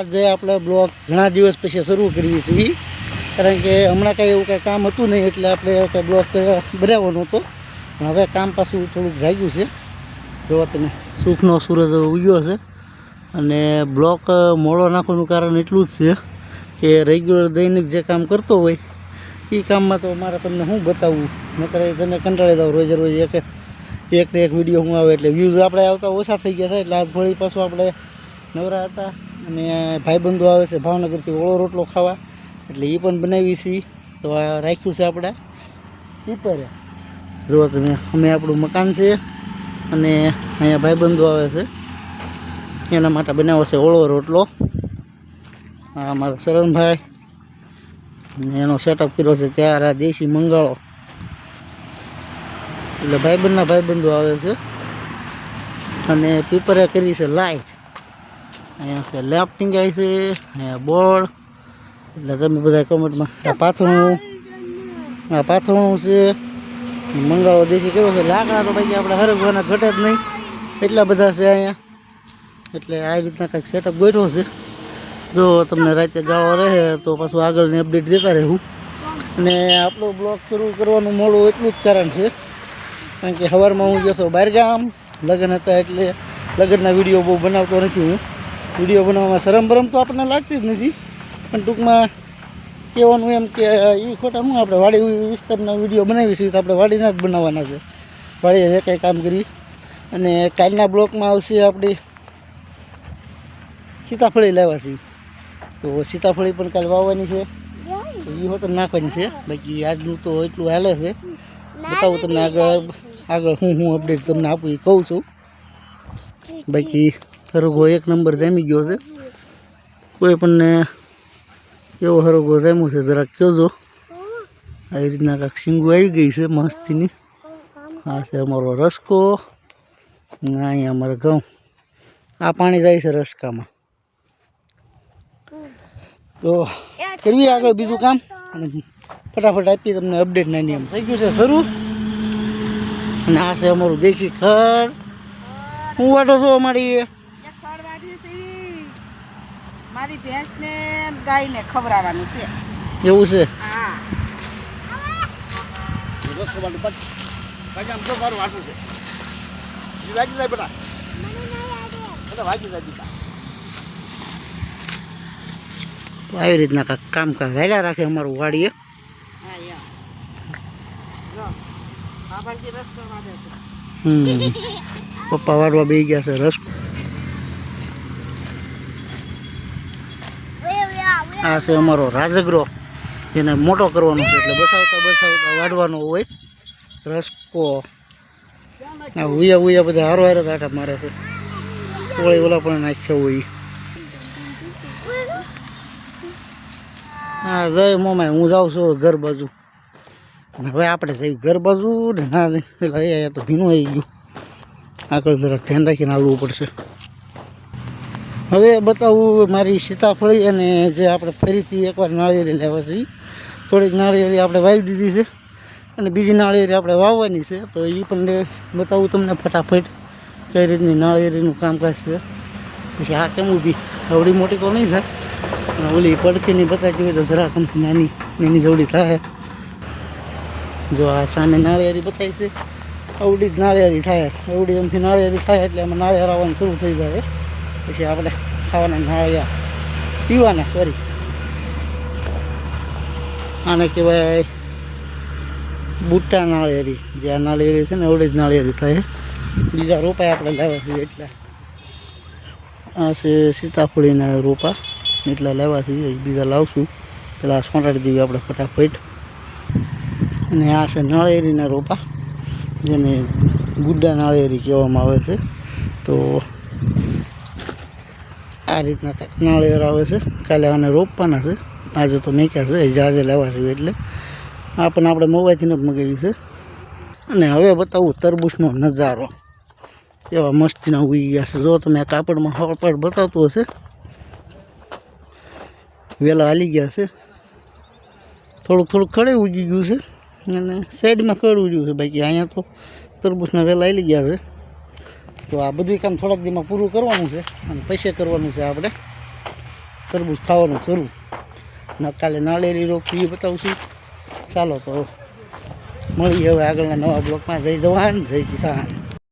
આજે આપણે બ્લોગ ઘણા દિવસ પછી શરૂ કરીએ છીએ. કારણ કે હમણાં કાંઈ એવું કાંઈ કામ હતું નહીં એટલે આપણે કાંઈ બ્લોગ બનાવવાનો હતો. પણ હવે કામ પાછું થોડુંક જાગ્યું છે. જોવા તમે, સુખનો સૂરજ ઉગ્યો છે. અને બ્લોક મોડો નાખવાનું કારણ એટલું જ છે કે રેગ્યુલર દૈનિક જે કામ કરતો હોય, એ કામમાં તો મારે તમને શું બતાવવું નકર તમે કંટાળી દઉં રોજે રોજ એક એક ને એક વીડિયો હું આવે એટલે વ્યૂઝ આપણે આવતા ઓછા થઈ ગયા છે. એટલે આજ ફરી પાછું આપણે નવરા હતા. અને ભાઈબંધો આવે છે ભાવનગરથી ઓળો રોટલો ખાવા, એટલે એ પણ બનાવી છીએ તો આ રાખ્યું છે આપણે. પીપરે જુઓ તમે, અમે આપણું મકાન છે અને અહીંયા ભાઈબંધો આવે છે. એના માટે બનાવો છે ઓળો રોટલો. આ અમારા શરણભાઈ. એનો સેટઅપ કર્યો છે ત્યારે આ દેશી મંગાળો. એટલે ભાઈબંધના ભાઈબંધો આવે છે. અને પીપરે કરી છે લાઇટ અહીંયા છે લેફ્ટિંગ આવી છે, અહીંયા બોર્ડ. એટલે તમે બધા કમેન્ટમાં આ પાથરણું. આ પાથરણું છે. મંગાળો દેખી કર્યો છે? લાકડા તો પછી આપણે હરગવાના ઘટે જ નહીં. એટલા બધા છે અહીંયા. એટલે આ રીતના કંઈક સેટઅપ ગોઠવો છે. જો તમને રાતે ગાળો રહે, તો પાછું આગળની અપડેટ દેતા રહેવું અને આપણો બ્લોગ શરૂ કરવાનું મોડું એટલું જ કારણ છે. કારણ કે સવારમાં હું જતો બહારગામ. લગ્ન હતા એટલે લગ્નના વીડિયો બહુ બનાવતો નથી હું. વીડિયો બનાવવામાં શરમ બરમ તો આપણને લાગતી જ નથી. પણ ટૂંકમાં કહેવાનું એમ કે એ ખોટા હું આપણે વાડી વિસ્તારના વીડિયો બનાવી છીએ તો આપણે વાડીના જ બનાવવાના છે. વાડીએ જે કંઈ કામ કરવી અને કાલના બ્લોકમાં આવશે આપણી સીતાફળી લાવ્યા છીએ. તો સીતાફળી પણ કાલે વાવવાની છે. એ હોત નાખવાની છે. બાકી આજનું તો એટલું હાલે છે. બતાવું તમને આગળ આગળ હું હું અપડેટ તમને આપું એ કહું છું. બાકી હરગો એક નંબર જામી ગયો છે. કોઈ પણને કેવો હરગો જામ્યો છે, જરાક કહેજો. આવી રીતના કાંક સિંગુ આવી ગઈ છે મસ્તીની. આ છે અમારો રસકો. ને અહીંયા અમારે ઘઉં. આ પાણી જાય છે રસકામાં. તો કરવી આગળ બીજું કામ? અને ફટાફટ આપી તમને અપડેટ નાની એમ. થઈ ગયું છે શરૂ. અને આ છે અમારું દેશી ખડ. હું વાટો છું અમારી. મારી ભેંસને ને ગાયને ખવડાવવાનું છે. એવું છે? હા. તો આવી રીતના કાંઈક કામકાજ હાલ્યા રાખે અમારું વાડીએ. હા યા. જો બાબાજી રસ્તો વાળે છે. હમ. પપ્પા વાળવા બે ગયા છે રસ આ છે અમારો રાજગરો જેને મોટો કરવાનો છે એટલે બસાવતા બસાવતા વાઢવાનો હોય. રસકો. આ ઉયા ઉયા બધા હારો હારો કાંઠા મારે છે. ઓળી ઓલા પણ નાખ્યા હોય. હા જય મોમાય હું જાઉં છું ઘર બાજુ. હવે આપણે જઈ ઘર બાજુ ને ના પેલા અહીંયા તો ભીનું આવી ગયું. આગળ જરાક ધ્યાન રાખીને આવવું પડશે. હવે બતાવું મારી સીતાફળી અને જે આપણે ફરીથી એકવાર નાળિયેરી લેવા છે થોડીક નાળિયેરી આપણે વાવી દીધી છે અને બીજી નાળિયેરી આપણે વાવવાની છે. તો એ પણ બતાવું તમને ફટાફટ કઈ રીતની નાળિયેરીનું કામકાજ છે. પછી આ કેમ ઊભી? અવડી મોટી તો નહીં થાય. અને ઓલી પડખીની બતાવી હોય તો જરાક અમથી નાની નાની જવડી થાય. જો આ સામે નાળિયેરી બતાવી છે. અવડી જ નાળિયેરી થાય. અવડી એમથી નાળિયેરી થાય એટલે એમાં નાળિયેર આવવાનું શરૂ થઈ જાય. પછી આપણે ખાવાના નાળિયા પીવાના સોરી આને કહેવાય બુટ્ટા નાળિયેરી. જે આ નાળિયેરી છે ને ઓળી જ નાળિયેરી થાય. બીજા રોપા આપણે લાવ્યા છીએ એટલે. આ છે સીતાફળીના રોપા. એટલા લેવા છીએ બીજા લાવશું. પેલા સોંટાડી દેવી આપણે ફટાફટ. અને આ છે નાળિયેરીના રોપા, જેને ગુડ્ડા નાળિયેરી કહેવામાં આવે છે. તો આ રીતના નાળિયેર આવે છે. કાલે આને રોપવાના છે. આજે તો મેક્યા છે. જાજે લેવા છે એટલે. આ પણ આપણે મોબાઈલથી જ મગાવી છે. અને હવે બતાવું તરબૂચનો નજારો. એવા મસ્તીના ઉગી ગયા છે. જો તમે આ કાપડમાં હળપડ બતાવતું હશે. વહેલા હાલી ગયા છે. થોડુંક થોડુંક ખડે ઉગી ગયું છે. અને સાઈડમાં ખડ ઉગ્યું છે. બાકી અહીંયા તો તરબૂચના વહેલા હાલી ગયા છે. તો આ બધું કામ થોડાક દીમાં પૂરું કરવાનું છે અને પૈસે કરવાનું છે આપણે તરબૂચ ખાવાનું શરૂ. ને કાલે નાળેરી એ બતાવશું ચાલો તો મળીએ હવે આગળના નવા બ્લોકમાં. જય જવાન, જય કિસાન.